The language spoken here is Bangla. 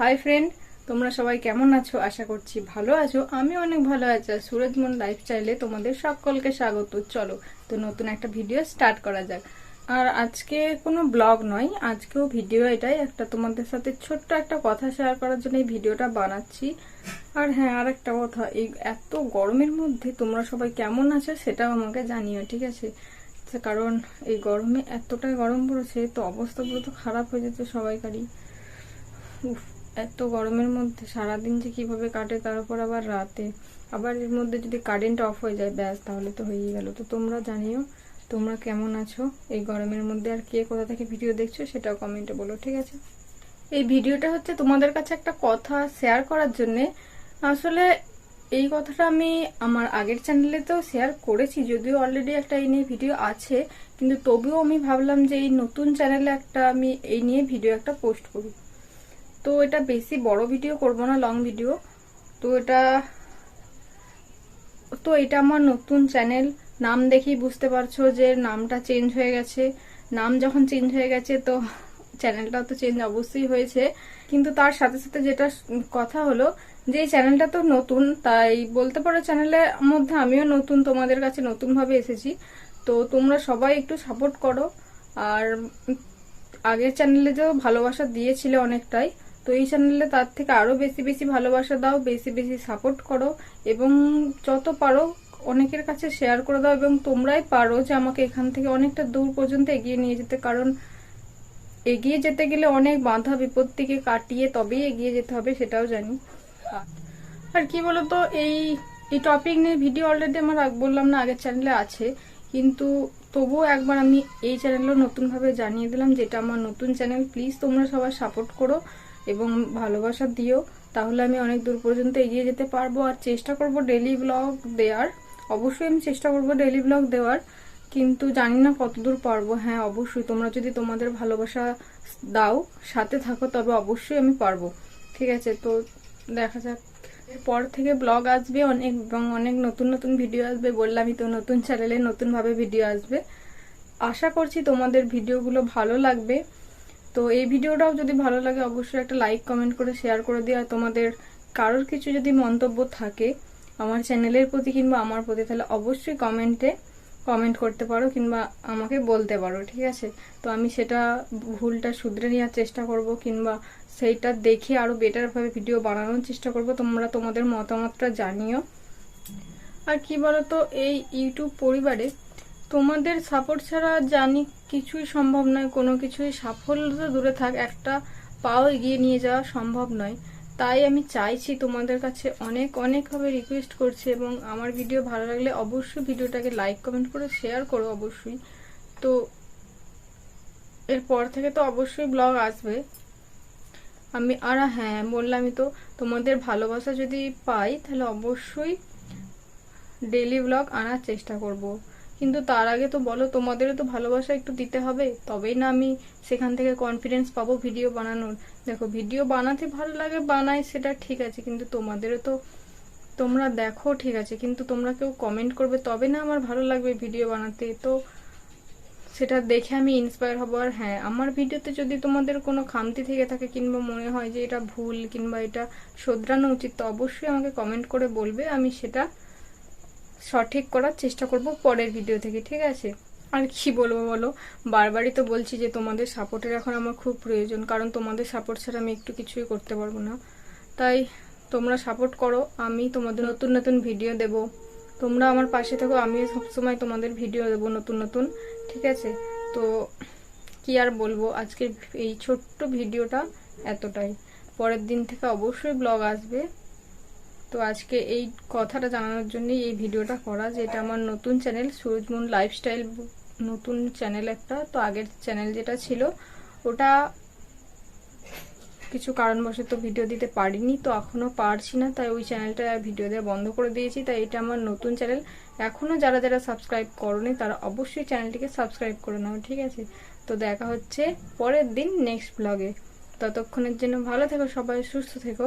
হাই ফ্রেন্ড তোমরা সবাই কেমন আছো? আশা করছি ভালো আছো। আমি অনেক ভালো আছি আর সুরজমন লাইফস্টাইলে তোমাদের সকলকে স্বাগত। চলো, তো নতুন একটা ভিডিও স্টার্ট করা যাক। আর আজকে কোনো ব্লগ নয়, আজকেও ভিডিও এটাই। একটা তোমাদের সাথে ছোট্ট একটা কথা শেয়ার করার জন্য এই ভিডিওটা বানাচ্ছি। আর হ্যাঁ আর একটা কথা, এই এত গরমের মধ্যে তোমরা সবাই কেমন আছো সেটাও আমাকে জানিও, ঠিক আছে? কারণ এই গরমে এতটাই গরম পড়েছে, তো অবস্থা পুরো তো খারাপ হয়ে যাচ্ছে সবাইকারই। উফ এত গরমের মধ্যে সারাদিন যে কীভাবে কাটে, তার উপর আবার রাতে। আবার এর মধ্যে যদি কারেন্ট অফ হয়ে যায়, ব্যাস, তাহলে তো হয়েই গেল। তো তোমরা জানিও, তোমরা কেমন আছো? এই গরমের মধ্যে আর কে কোথা থেকে ভিডিও দেখছ, সেটাও কমেন্টে বলো, ঠিক আছে? এই ভিডিওটা হচ্ছে তোমাদের কাছে একটা কথা শেয়ার করার জন্যে। আসলে এই কথাটা আমি আমার আগের চ্যানেলে তো শেয়ার করেছি, যদিও অলরেডি একটা এই নিয়ে ভিডিও আছে। কিন্তু তবুও আমি ভাবলাম যে এই নতুন চ্যানেলে একটা আমি এই নিয়ে ভিডিও একটা পোস্ট করি। তো এটা বেশি বড় ভিডিও করব না লং ভিডিও তো এটা তো এটা আমার নতুন চ্যানেল নাম দেখেই বুঝতে পারছ যে নামটা চেঞ্জ হয়ে গেছে। নাম যখন চেঞ্জ হয়ে গেছে তো চ্যানেলটা তো চেঞ্জ অবশ্যই হয়েছে। কিন্তু তার সাথে সাথে যেটা কথা হলো, যে চ্যানেলটা তো নতুন, তাই বলতে পারো চ্যানেলের মধ্যে আমিও নতুন, তোমাদের কাছে নতুনভাবে এসেছি। তো তোমরা সবাই একটু সাপোর্ট করো। আর আগের চ্যানেলে যে ভালোবাসা দিয়েছিলে অনেকটাই। তো এই চ্যানেলে তার থেকে আরও বেশি বেশি ভালোবাসা দাও, বেশি বেশি সাপোর্ট করো এবং যত পারো অনেকের কাছে শেয়ার করে দাও এবং তোমরাই পারো যে আমাকে এখান থেকে অনেকটা দূর পর্যন্ত এগিয়ে নিয়ে যেতে। কারণ এগিয়ে যেতে গেলে অনেক বাধা বিপত্তিকে কাটিয়ে তবেই এগিয়ে যেতে হবে, সেটাও জানি। আর কি বলতো, এই এই টপিক নিয়ে ভিডিও অলরেডি আমার বললাম না, আগের চ্যানেলে আছে। কিন্তু তবুও একবার আমি এই চ্যানেলও নতুনভাবে জানিয়ে দিলাম যেটা আমার নতুন চ্যানেল প্লিজ তোমরা সবাই সাপোর্ট করো। এবং ভালোবাসা দিও, তাহলে আমি অনেক দূর পর্যন্ত এগিয়ে যেতে পারব। আর চেষ্টা করব ডেলি ব্লগ দেওয়ার। অবশ্যই আমি চেষ্টা করব ডেলি ব্লগ দেওয়ার, কিন্তু জানি না কতদূর পারব। হ্যাঁ অবশ্যই তোমরা যদি তোমাদের ভালোবাসা দাও, সাথে থাকো, তবে অবশ্যই আমি পারব। ঠিক আছে, তো দেখা যাক। এরপর থেকে ব্লগ আসবে অনেক এবং অনেক নতুন নতুন ভিডিও আসবে। বললামই তো, নতুন চ্যানেলে নতুনভাবে ভিডিও আসবে। আশা করছি তোমাদের ভিডিওগুলো ভালো লাগবে। তো এই ভিডিওটাও যদি ভালো লাগে, অবশ্যই একটা লাইক কমেন্ট করে শেয়ার করে দিও। আর তোমাদের কারোর কিছু যদি মন্তব্য থাকে আমার চ্যানেলের প্রতি কিংবা আমার প্রতি, তাহলে অবশ্যই কমেন্টে কমেন্ট করতে পারো কিংবা আমাকে বলতে পারো, ঠিক আছে? তো আমি সেটা ভুলটা শুধরে নেওয়ার চেষ্টা করব কিংবা সেইটা দেখে আরও বেটারভাবে ভিডিও বানানোর চেষ্টা করব। তোমরা তোমাদের মতামতটা জানিও। আর কি বলতো, এই ইউটিউব পরিবারে তোমাদের সাপোর্ট ছাড়া জানি কিছুই সম্ভব নয়, কোনো কিছুই সাফল্য তো দূরে থাক, একটা পাও এগিয়ে নিয়ে যাওয়া সম্ভব নয়। তাই আমি চাইছি তোমাদের কাছে অনেক অনেকভাবে রিকোয়েস্ট করছি এবং আমার ভিডিও ভালো লাগলে অবশ্যই ভিডিওটাকে লাইক কমেন্ট করে শেয়ার করো অবশ্যই। তো এরপর থেকে তো অবশ্যই ব্লগ আসবে। আমি, আর হ্যাঁ বললামই তো, তোমাদের ভালোবাসা যদি পাই তাহলে অবশ্যই ডেলি ব্লগ আনার চেষ্টা করব। কিন্তু তার আগে তো বলো, তোমাদেরও তো ভালোবাসা একটু দিতে হবে। তবেই না আমি সেখান থেকে কনফিডেন্স পাবো ভিডিও বানানোর। দেখো ভিডিও বানাতে ভালো লাগে, বানাই, সেটা ঠিক আছে, কিন্তু তোমাদেরও তো, তোমরা দেখো ঠিক আছে, কিন্তু তোমরা কেউ কমেন্ট করবে, তবে না আমার ভালো লাগবে ভিডিও বানাতে। তো সেটা দেখে আমি ইন্সপায়ার হব। আর হ্যাঁ আমার ভিডিওতে যদি তোমাদের কোনো খামতি থেকে থাকে, কিংবা মনে হয় যে এটা ভুল, কিংবা এটা শোধরানো উচিত, তো অবশ্যই আমাকে কমেন্ট করে বলবে, আমি সেটা সঠিক করার চেষ্টা করব পরের ভিডিও থেকে, ঠিক আছে? আর কি বলব বলো? বারবারই তো বলছি যে তোমাদের সাপোর্টের এখন আমার খুব প্রয়োজন, কারণ তোমাদের সাপোর্ট ছাড়া আমি একটু কিছুই করতে পারব না। তাই তোমরা সাপোর্ট করো, আমি তোমাদের নতুন নতুন ভিডিও দেব। তোমরা আমার পাশে থাকো, আমিও সবসময় তোমাদের ভিডিও দেবো নতুন নতুন, ঠিক আছে? তো কি আর বলব, আজকের এই ছোট্ট ভিডিওটা এতটাই। পরের দিন থেকে অবশ্যই ব্লগ আসবে। তো আজকে এই কথাটা জানানোর জন্যই এই ভিডিওটা করা যে এটা আমার নতুন চ্যানেল সুরজমুন লাইফস্টাইল নতুন চ্যানেল একটা। তো আগের চ্যানেল যেটা ছিল, ওটা কিছু কারণবশত ভিডিও দিতে পারিনি, তো এখনও পারছি না। তাই ওই চ্যানেলটা ভিডিও দেওয়া বন্ধ করে দিয়েছি। তাই এটা আমার নতুন চ্যানেল। এখনও যারা যারা সাবস্ক্রাইব করনি, তারা অবশ্যই চ্যানেলটিকে সাবস্ক্রাইব করে নাও, ঠিক আছে? তো দেখা হচ্ছে পরের দিন নেক্সট ব্লগে ততক্ষণের জন্য ভালো থেকো সবাই, সুস্থ থেকো।